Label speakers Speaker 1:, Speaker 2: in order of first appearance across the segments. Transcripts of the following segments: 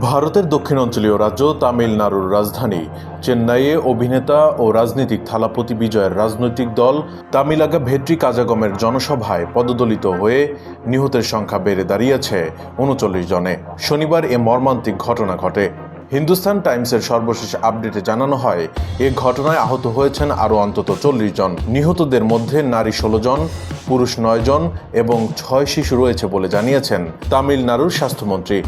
Speaker 1: ভারতের দক্ষিণাঞ্চলীয় রাজ্য তামিলনাড়ুর রাজধানী। চেন্নাইয়ে অভিনেতা ও রাজনীতিক থালাপতি বিজয়ের রাজনৈতিক দল তামিলাগা ভেট্রি কাজাগমের জনসভায় পদদলিত হয়ে নিহতের সংখ্যা বেড়ে দাঁড়িয়েছে উনচল্লিশ জনে। শনিবার এ মর্মান্তিক ঘটনা ঘটে। হিন্দুস্তান টাইমসের সর্বশেষ আপডেটে জানানো হয়, এ ঘটনায় আহত হয়েছেন আরও অন্তত চল্লিশ জন। নিহতদের মধ্যে নারী ষোলো জন, পুরুষ নয় জন এবং ছয় শিশু রয়েছে বলে জানিয়েছেন তামিলনাড়ুর স্বাস্থ্যমন্ত্রী।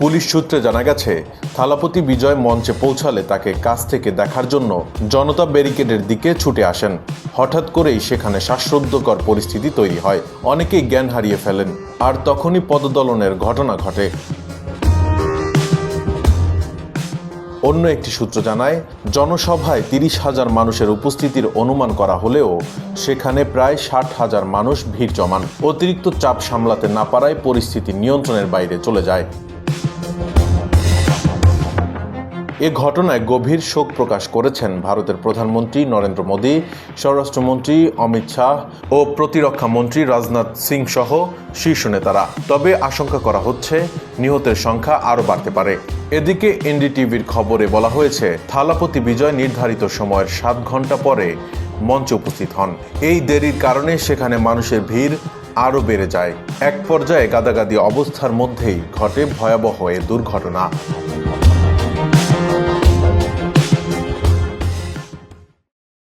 Speaker 1: পুলিশ সূত্রে জানা গেছে, থালাপতি বিজয় মঞ্চে পৌঁছালে তাকে কাছ থেকে দেখার জন্য জনতা ব্যারিকেডের দিকে ছুটে আসেন। হঠাৎ করেই সেখানে শ্বাসরুদ্ধকর পরিস্থিতি তৈরি হয়। অনেকেই জ্ঞান হারিয়ে ফেলেন, আর তখনই পদদলনের ঘটনা ঘটে। অন্য একটি সূত্র জানায়, জনসভায় তিরিশ হাজার মানুষের উপস্থিতির অনুমান করা হলেও সেখানে প্রায় ষাট হাজার মানুষ ভিড় জমান। অতিরিক্ত চাপ সামলাতে না পারায় পরিস্থিতি নিয়ন্ত্রণের বাইরে চলে যায়। এ ঘটনায় গভীর শোক প্রকাশ করেছেন ভারতের প্রধানমন্ত্রী নরেন্দ্র মোদী, স্বরাষ্ট্রমন্ত্রী অমিত শাহ ও প্রতিরক্ষা মন্ত্রী রাজনাথ সিং সহ শীর্ষ নেতারা। তবে আশঙ্কা করা হচ্ছে নিহতের সংখ্যা আরও বাড়তে পারে। এদিকে এনডিটিভির খবরে বলা হয়েছে, থালাপতি বিজয় নির্ধারিত সময়ের সাত ঘণ্টা পরে মঞ্চে উপস্থিত হন। এই দেরির কারণে সেখানে মানুষের ভিড় আরও বেড়ে যায়। এক পর্যায়ে গাদাগাদি অবস্থার মধ্যেই ঘটে ভয়াবহ এ দুর্ঘটনা।